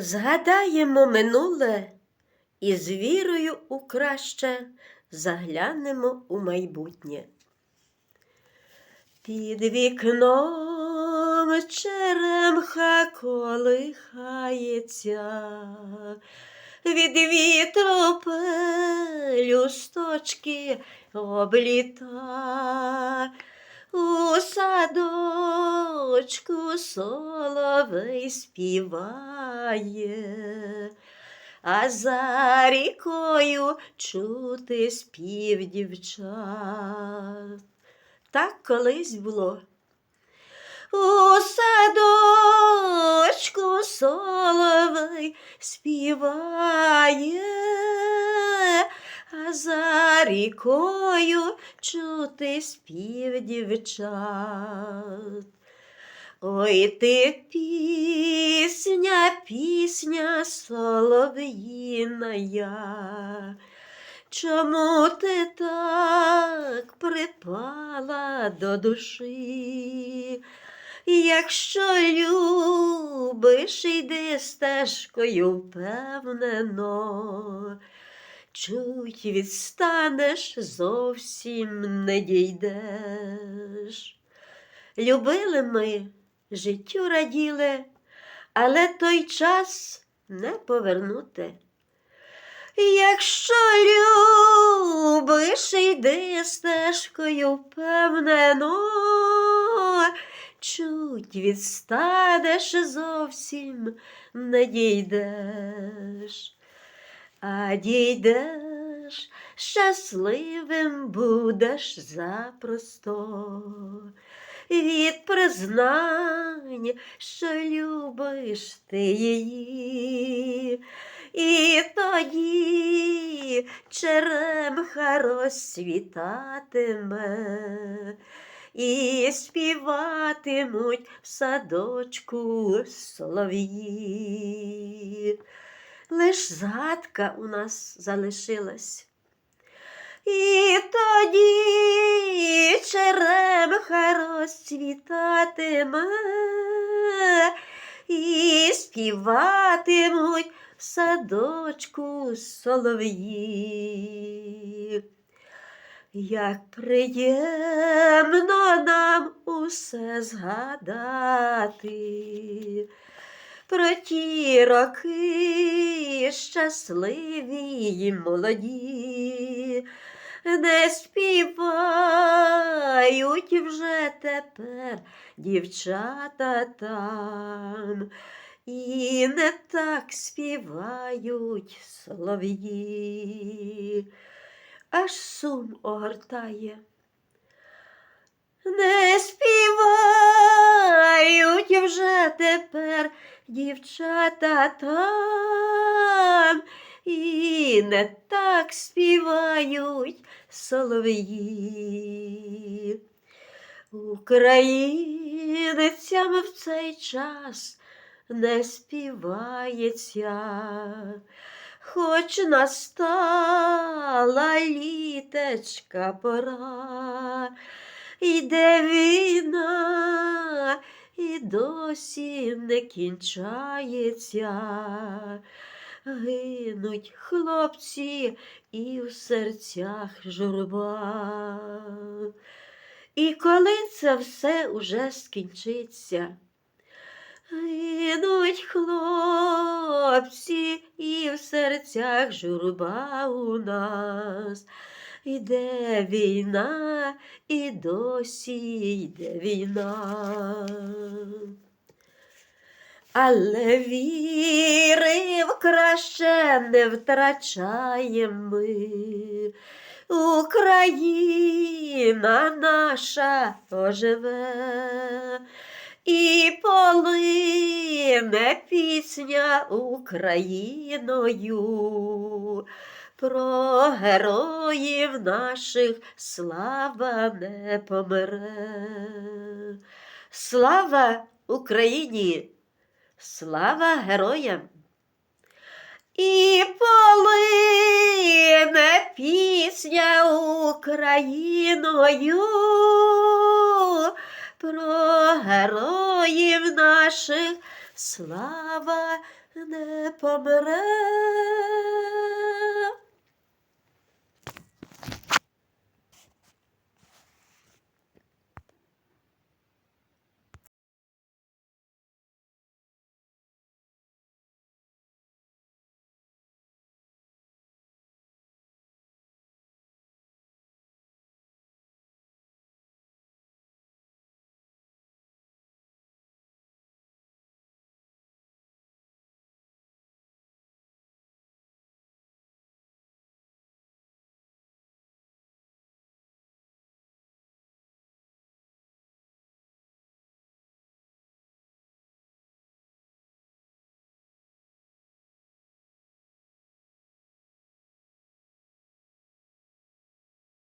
Згадаємо минуле і з вірою у краще заглянемо у майбутнє. Під вікном черемха колихається, від вітру пелюсточки обліта. У садочку соловей співає, а за рікою чути спів дівчат. Так колись було. У садочку соловей співає, рікою чути спів дівчат. Ой ти пісня, пісня солов'їная, чому ти так припала до душі? Якщо любиш, йди стежкою впевнено, чуть відстанеш, зовсім не дійдеш. Любили ми, життю раділи, але той час не повернути. Якщо любиш, йди стежкою впевнено, чуть відстанеш зовсім не дійдеш, а дійдеш, щасливим будеш запросто. Від признань, що любиш ти її, і тоді черемха розцвітатиме, і співатимуть в садочку солов'ї. Лиш згадка у нас залишилась. І тоді черемха розцвітатиме, і співатимуть в садочку солов'ї. Як приємно нам усе згадати, про ті роки щасливі й молоді, не співають вже тепер дівчата там, і не так співають солов'ї, аж сум огортає. Не співають вже тепер дівчата там, і не так співають солов'ї. Українцям в цей час не співається, хоч настала літечка пора, йде війна досі не кінчається. Гинуть хлопці і в серцях журба. І коли це все уже скінчиться, гинуть хлопці і в серцях журба у нас. Іде війна, і досі йде війна. Але віри в краще не втрачаємо ми. Україна наша оживе, і полине пісня Україною. Про героїв наших слава не помре. Слава Україні! Слава героям! І полине пісня Україною про героїв наших слава не помре.